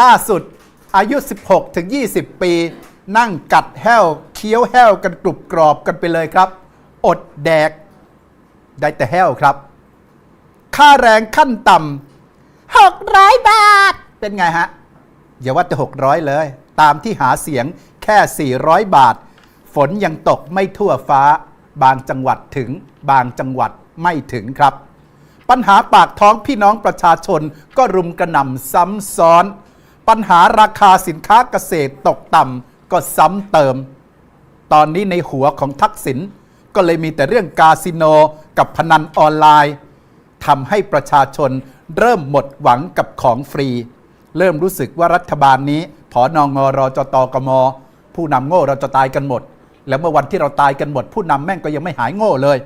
ล่าสุดอายุ 16 ถึง 20 ปี นั่งกัดแห้วเคี้ยวแห้วกันกรุบกรอบกันไปเลยครับ อดแดก ได้แต่แห้วครับ ค่าแรงขั้นต่ำ600 บาท เป็นไงฮะ อย่าว่าแต่600 เลย ตามที่หาเสียงแค่ 400 บาท ฝนยังตกไม่ทั่วฟ้า บางจังหวัดถึง บางจังหวัดไม่ถึงครับ ปัญหาปากท้องพี่น้องประชาชนก็รุมกระหน่ำซ้ำซ้อน ปัญหาราคาสินค้าเกษตรตกต่ำก็ซ้ำเติม ตอนนี้ในหัวของทักษิณก็เลยมีแต่เรื่องกาสิโนกับพนันออนไลน์ทำให้ประชาชนเริ่มหมดหวังกับของฟรี เริ่มรู้สึกว่ารัฐบาลนี้ผอนองงรอจตกม ผู้นำโง่เราจะตายกันหมด แล้วเมื่อวันที่เราตายกันหมด ผู้นำแม่งก็ยังไม่หายโง่เลย